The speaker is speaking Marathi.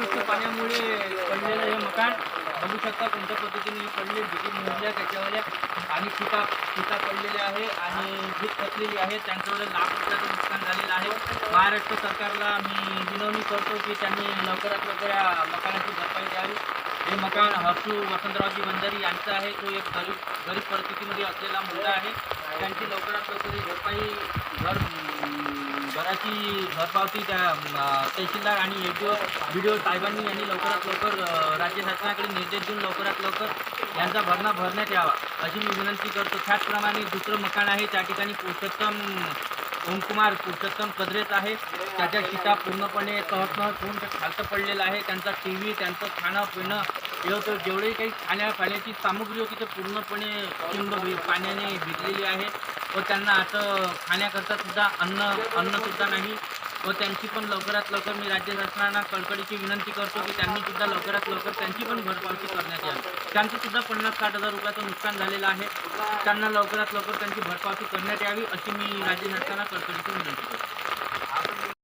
अतिवृष्ट पाण्यामुळे पडलेलं हे मकान. बघू शकता कोणत्या पद्धतीने पडले भीती मोडल्या त्याच्यावर. आणि पिका पिका पडलेल्या आहे आणि भीत खचलेली आहे. त्यांच्यावर लाख रुपयाचं नुकसान झालेलं आहे. महाराष्ट्र सरकारला मी विनवणी करतो की त्यांनी लवकरात लवकर या मकानाची भरपाई द्यावी. हे मकान हर्षू वसंतरावजी बंजारी यांचं आहे. तो एक गरीब गरीब परिस्थितीमध्ये असलेला मुलगा आहे. त्यांची लवकरात लवकर ही भरपाई घर त्याची भरपावती घरपावती त्या तहसीलदार आणि एडीओ बी साहेबांनी यांनी लवकरात लवकर राज्य शासनाकडे निर्देश देऊन लवकरात लवकर यांचा भरणा भरण्यात यावा अशी मी विनंती करतो. त्याचप्रमाणे दुसरं मकान आहे त्या ठिकाणी पुरुषोत्तम ओमकुमार पुरुषोत्तम कदरेच आहे. त्याच्या शिटा पूर्णपणे तहतनहत होऊन ते खालतं पडलेलं आहे. त्यांचा टी व्ही त्यांचं खाणं पिणं हे जेवढे काही खाण्या पाण्याची सामुग्री होती ते पूर्णपणे चिंब पाण्याने भिजलेली आहे. व त्यांना आता खाण्याकरता सुद्धा अन्न अन्नसुद्धा नाही. व त्यांची पण लवकरात लवकर मी राज्य शासनाला कळकळीची विनंती करतो की त्यांनी सुद्धा लवकरात लवकर त्यांची पण भरपावती करण्यात यावी. त्यांचं सुद्धा पन्नास साठ हजार रुपयाचं नुकसान झालेलं आहे. त्यांना लवकरात लवकर त्यांची भरपावती करण्यात यावी अशी मी राज्य शासनाला कळकळीची विनंती